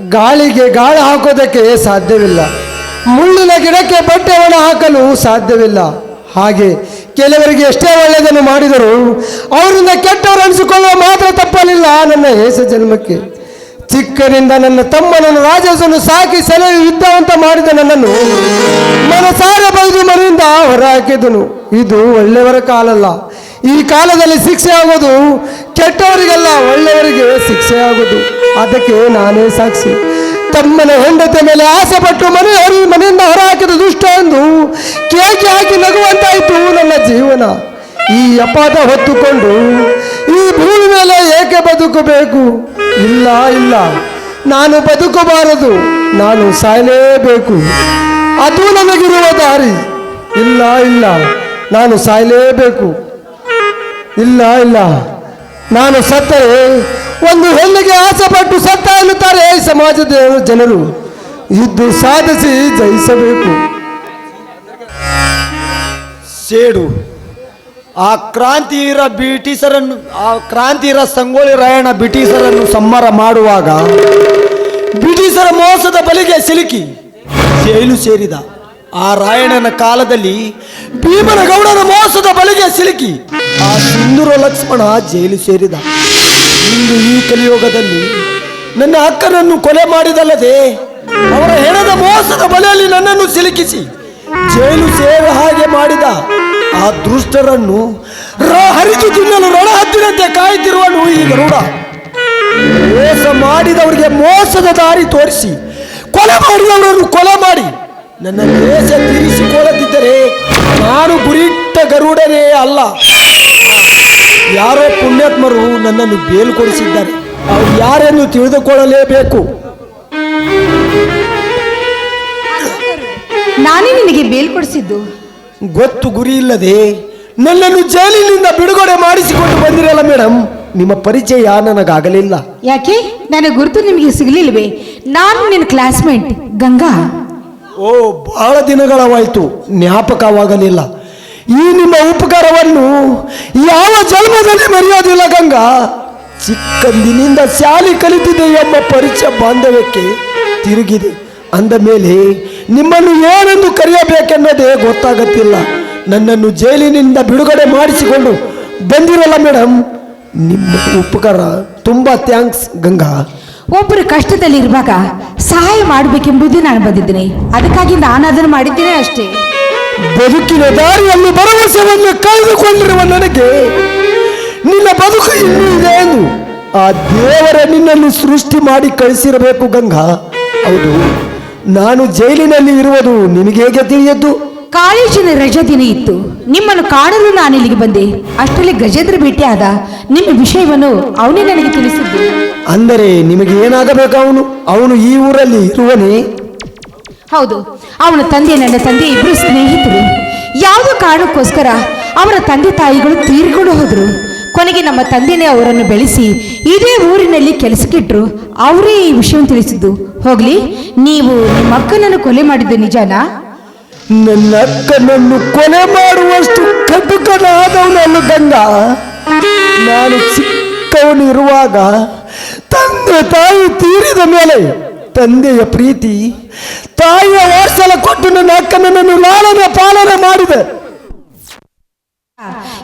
ಗಾಳಿಗೆ ಗಾಳ ಹಾಕೋದಕ್ಕೆ ಸಾಧ್ಯವಿಲ್ಲ. ಮುಳ್ಳಿನ ಗಿಡಕ್ಕೆ ಬಟ್ಟೆಯನ್ನು ಹಾಕಲು ಸಾಧ್ಯವಿಲ್ಲ. ಹಾಗೆ ಕೆಲವರಿಗೆ ಎಷ್ಟೇ ಒಳ್ಳೆಯದನ್ನು ಮಾಡಿದರೂ ಅವರಿಂದ ಕೆಟ್ಟವರು ಅನಿಸಿಕೊಳ್ಳುವ ಮಾತ್ರ ತಪ್ಪಲಿಲ್ಲ ನನ್ನ ಏಸ ಜನ್ಮಕ್ಕೆ. ಚಿಕ್ಕನಿಂದ ನನ್ನ ತಮ್ಮನನ್ನು ರಾಜಸನ್ನು ಸಾಕಿ ಸೆಲೆಯು ಯುದ್ಧವಂತ ಮಾಡಿದ ನನ್ನನ್ನು ಮನಸಾರೆ ಬೈದು ಮನೆಯಿಂದ ಹೊರಹಾಕಿದನು. ಇದು ಒಳ್ಳೆಯವರ ಕಾಲಲ್ಲ. ಈ ಕಾಲದಲ್ಲಿ ಶಿಕ್ಷೆ ಆಗೋದು ಕೆಟ್ಟವರಿಗೆಲ್ಲ ಒಳ್ಳೆಯವರಿಗೆ ಶಿಕ್ಷೆ ಆಗೋದು ಅದಕ್ಕೆ ನಾನೇ ಸಾಕ್ಷಿ. ತಮ್ಮನ ಹೆಂಡತಿ ಮೇಲೆ ಆಸೆ ಪಟ್ಟು ಮನೆ ಹೊರ ಮನೆಯಿಂದ ಹೊರಹಾಕಿದ ದುಷ್ಟ ಎಂದು ಕೇಕೆ ಹಾಕಿ ನಗುವಂತಾಯಿತು ನನ್ನ ಜೀವನ. ಈ ಅಪಾಠ ಹೊತ್ತುಕೊಂಡು ಈ ಭೂಮಿ ಮೇಲೆ ಏಕೆ ಬದುಕಬೇಕು? ಇಲ್ಲ ಇಲ್ಲ. ನಾನು ಬದುಕಬಾರದು. ನಾನು ಸಾಯಲೇಬೇಕು. ಅದು ನನಗಿರುವ ದಾರಿ. ಇಲ್ಲ ಇಲ್ಲ. ನಾನು ಸಾಯಲೇಬೇಕು. ಇಲ್ಲ ಇಲ್ಲ. ನಾನು ಸತ್ತರೆ, ಒಂದು ಹೆಣ್ಣಿಗೆ ಆಸೆ ಪಟ್ಟು ಸತ್ತ ಎನ್ನುತ್ತಾರೆ ಸಮಾಜದ ಜನರು. ಇದ್ದು ಸಾಧಿಸಿ ಜಯಿಸಬೇಕು. ಸೇಡು, ಆ ಕ್ರಾಂತಿರ ಬ್ರಿಟಿಷರನ್ನು, ಆ ಕ್ರಾಂತಿರ ಸಂಗೊಳ್ಳಿ ರಾಯಣ್ಣ ಬ್ರಿಟಿಷರನ್ನು ಸಂಹಾರ ಮಾಡುವಾಗ ಬ್ರಿಟಿಷರ ಮೋಸದ ಬಲಿಗೆ ಸಿಲುಕಿ ಜೈಲು ಸೇರಿದ. ಆ ರಾಯಣ್ಣನ ಕಾಲದಲ್ಲಿ ಭೀಮನಗೌಡರ ಮೋಸದ ಬಲಿಗೆ ಸಿಲುಕಿ. ಆ ಸುಂದರ ಲಕ್ಷ್ಮಣ ಜೈಲು ಸೇರಿದ. ಇಂದು ಈ ಕಲಿಯುಗದಲ್ಲಿ ನನ್ನ ಅಕ್ಕನನ್ನು ಕೊಲೆ ಮಾಡಿದಲ್ಲದೆ ಅವರ ಹೆಣದ ಮೋಸದ ಬಲೆಯಲ್ಲಿ ನನ್ನನ್ನು ಸಿಲುಕಿಸಿ ಜೈಲು ಸೇರ ಹಾಗೆ ಮಾಡಿದ ಆ ದುಷ್ಟರನ್ನು ಹರಿದು ತಿನ್ನಲು ರಣ ಹತ್ತಿರಂತೆ ಕಾಯುತ್ತಿರುವನು ಈ ಗರುಡ. ಮೋಸ ಮಾಡಿದವರಿಗೆ ಮೋಸದ ದಾರಿ ತೋರಿಸಿ ಕೊಲೆ ಮಾಡಿದವರನ್ನು ಕೊಲೆ ಮಾಡಿ ನನ್ನ ದೇಶ ತೀರಿಸಿಕೊಳ್ಳದಿದ್ದರೆ ನಾನು ಗುರಿಟ್ಟ ಗರುಡನೇ ಅಲ್ಲ. ಯಾರೋ ಪುಣ್ಯಾತ್ಮರು ನನ್ನನ್ನು ಬೇಲ್ಕೊಡಿಸಿದ್ದಾರೆ ಅವ್ರು ಯಾರೆಂದು ತಿಳಿದುಕೊಳ್ಳಲೇಬೇಕು? ನಾನೇ ನಿನಗೆ ಬೇಲ್ ಕೊಡಿಸಿದ್ದು ಗೊತ್ತು ಗುರಿ ಇಲ್ಲದೆ ನನ್ನನ್ನು ಜೈಲಿನಿಂದ ಬಿಡುಗಡೆ ಮಾಡಿಸಿಕೊಂಡು ಬಂದಿರಲ್ಲ ಮೇಡಮ್ ನಿಮ್ಮ ಪರಿಚಯ ನನಗಾಗಲಿಲ್ಲ. ಯಾಕೆ? ನನ್ನ ಗುರುತು ನಿಮಗೆ ಸಿಗಲಿಲ್ವೇ ನಾನು ನಿನ್ನ ಕ್ಲಾಸ್ಮೇಟ್ ಗಂಗಾ. ಓ ಬಹಳ ದಿನಗಳವಾಯಿತು ಜ್ಞಾಪಕವಾಗಲಿಲ್ಲ. ಈ ನಿಮ್ಮ ಉಪಕಾರವನ್ನು ಯಾವ ಜನ್ಮದಲ್ಲಿ ಮರೆಯೋದಿಲ್ಲ, ಗಂಗಾ? ಚಿಕ್ಕಂದಿನಿಂದ ಶಾಲೆ ಕಲಿತಿದೆ ಎಂಬ ಪರಿಚಯ ಬಾಂಧವ್ಯಕ್ಕೆ ತಿರುಗಿದೆ. ಅಂದ ಮೇಲೆ ನಿಮ್ಮನ್ನು ಏನೆಂದು ಕರೆಯಬೇಕೆನ್ನೋದೇ ಗೊತ್ತಾಗುತ್ತಿಲ್ಲ. ನನ್ನನ್ನು ಜೈಲಿನಿಂದ ಬಿಡುಗಡೆ ಮಾಡಿಸಿಕೊಂಡು ಬಂದಿರಲ್ಲ ಮೇಡಮ್ ನಿಮ್ಮ ಉಪಕಾರ ತುಂಬ ಥ್ಯಾಂಕ್ಸ್, ಗಂಗಾ. ಒಬ್ಬರು ಕಷ್ಟದಲ್ಲಿರುವಾಗ ಸಹಾಯ ಮಾಡಬೇಕೆಂಬುದೇ ನಾನು ಬಂದಿದ್ದೀನಿ. ಅದಕ್ಕಾಗಿ ನಾನು ಅದನ್ನು ಮಾಡಿದ್ದೇನೆ ಅಷ್ಟೇ. ಬದುಕಿನ ದಾರಿಯಲ್ಲಿ ಭರವಸೆಯನ್ನು ಕಳೆದುಕೊಂಡಿರುವ ನನಗೆ ನಿನ್ನ ಬದುಕು ಇನ್ನೂ ಇದೆ ಎಂದು ಆ ದೇವರ ನಿನ್ನನ್ನು ಸೃಷ್ಟಿ ಮಾಡಿ ಕಳಿಸಿರಬೇಕು ಗಂಗಾ. ಹೌದು ನಾನು ಜೈಲಿನಲ್ಲಿ ಇರುವುದು ನಿನಗೆ ಹೇಗೆ ತಿಳಿಯದ್ದು? ಕಾಲೇಜಿನ ರಜೆ ದಿನ ಇತ್ತು. ನಿಮ್ಮನ್ನು ಕಾಣಲು ನಾನು ಇಲ್ಲಿಗೆ ಬಂದೆ. ಅಷ್ಟರಲ್ಲಿ ಗಜೇಂದ್ರ ಭೇಟಿಯಾದ ನಿಮ್ಮ ವಿಷಯವನ್ನು ಅವನೇ ನನಗೆ ತಿಳಿಸಿದ್ದು. ಅಂದರೆ ನಿಮಗೆ ಏನಾಗಬೇಕು ಅವನು? ಅವನು ಈ ಊರಲ್ಲಿ ಇರುವನೇ? ಹೌದು, ಅವನ ತಂದೆ ನನ್ನ ತಂದೆ ಇಬ್ಬರು ಸ್ನೇಹಿತರು. ಯಾವುದೋ ಕಾರಣಕ್ಕೋಸ್ಕರ ಅವರ ತಂದೆ ತಾಯಿಗಳು ತೀರ್ಗೊಂಡು ಹೋದರು? ಕೊನೆಗೆ ನಮ್ಮ ತಂದೆನೇ ಅವರನ್ನು ಬೆಳೆಸಿ ಇದೇ ಊರಿನಲ್ಲಿ ಕೆಲಸಕ್ಕಿಟ್ರು ಅವರೇ ಈ ವಿಷಯ ತಿಳಿಸಿದ್ದು. ಹೋಗ್ಲಿ, ನೀವು ನಿಮ್ಮ ಅಕ್ಕನನ್ನು ಕೊಲೆ ಮಾಡಿದ್ದು ನಿಜಾನಾ? ನನ್ನ ಅಕ್ಕನನ್ನು ಕೊಲೆ ಮಾಡುವಷ್ಟು ಕಟುಕನಾದವನನ್ನು ಗಂಗಾ. ನಾನು ಚಿಕ್ಕವನಿರುವಾಗ ತಂದೆ ತಾಯಿ ತೀರಿದ ಮೇಲೆ ತಂದೆಯ ಪ್ರೀತಿ ತಾಯಿಯ ವಾತ್ಸಲ ಕೊಟ್ಟು ನನ್ನ ಅಕ್ಕನನ್ನು ಲಾಲನೆ ಪಾಲನೆ ಮಾಡಿದೆ.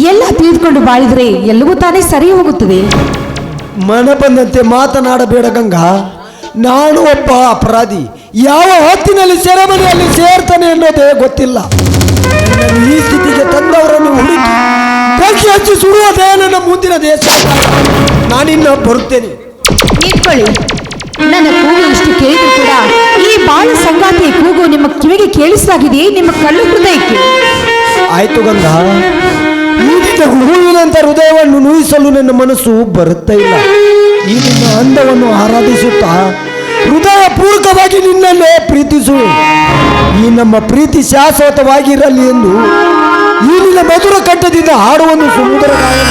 ಎಲ್ಲ ತಿಳಿದುಕೊಂಡು ಬಾಳಿದ್ರೆ ಎಲ್ಲವೂ ತಾನೇ ಸರಿ ಹೋಗುತ್ತದೆ? ಮನ ಬಂದಂತೆ ಮಾತನಾಡಬೇಡ ಗಂಗಾ. ನಾನು ಒಬ್ಬ ಅಪರಾಧಿ. ಯಾವ ಹೊತ್ತಿನಲ್ಲಿ ಸೆರೆಮನೆಯಲ್ಲಿ ಸೇರ್ತಾನೆ ಅನ್ನೋದೇ ಗೊತ್ತಿಲ್ಲ. ನನ್ನನ್ನು ಈ ಸ್ಥಿತಿಗೆ ತಂದವರನ್ನು ಹುಡುಕಿ ಬೆಂಕಿ ಹಚ್ಚಿ ಸುಡುವುದೇ ನನ್ನ ಮುಂದಿನ ದೇಶ. ನಾನಿನ್ನ ಬರುತ್ತೇನೆ. ನಿಂತ್ಕೊಳ್ಳಿ. ನನ್ನ ಕೂಗು ಇಷ್ಟು ಕೇಳಿದ್ರು ಕೂಡ ಈ ಬಾಳ ಸಂಗಾತಿಯ ಕೂಗು ನಿಮ್ಮ ಕಿವಿಗೆ ಕೇಳಿಸಲಾಗಿದೆಯೇ? ನಿಮ್ಮ ಕಳ್ಳು ಹೃದಯಕ್ಕೆ? ಆಯ್ತು ಗಂಗಾ. ನೀಡಿದ ಹೂವಿನಂತ ಹೃದಯವನ್ನು ನುಯಿಸಲು ನನ್ನ ಮನಸ್ಸು ಬರುತ್ತಾ ಇಲ್ಲ. ಈ ನಿನ್ನ ಅಂದವನ್ನು ಆರಾಧಿಸುತ್ತಾ ಹೃದಯ ಪೂರ್ವಕವಾಗಿ ನಿನ್ನನ್ನೇ ಪ್ರೀತಿಸುವ ಈ ನಮ್ಮ ಪ್ರೀತಿ ಶಾಶ್ವತವಾಗಿರಲಿ ಎಂದು ಈ ನಿನ್ನ ಮಧುರ ಕಟ್ಟದಿಂದ ಹಾಡುವನ್ನು ಸುಮುದ್ರ ಗಾಯನ.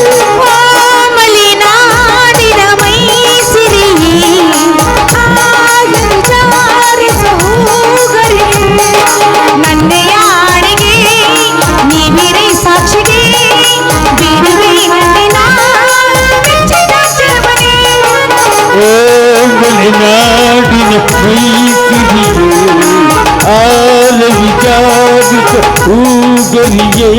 ನಾಡಿನ ಮೈತಿರಿಯೋ ಆಲವಿ ಜಾಗೃತ ಹೂಗರಿಯೇ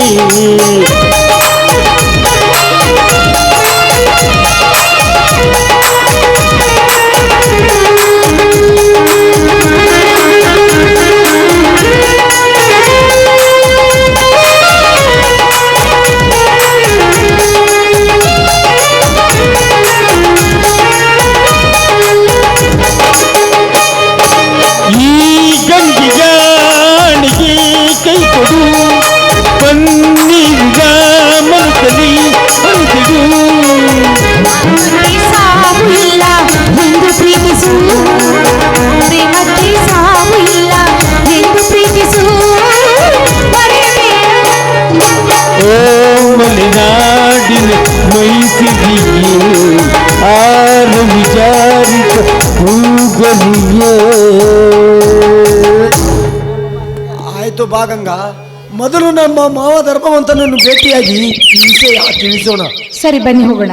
ಆಯ್ತು ಬಾಗಂಗ ಮೊದಲು ನಮ್ಮ ಮಾವ ಧರ್ಮವಂತನನ್ನು ಭೇಟಿಯಾಗಿ ವಿಷಯ ತಿಳಿಸೋಣ. ಸರಿ ಬನ್ನಿ ಹೋಗೋಣ.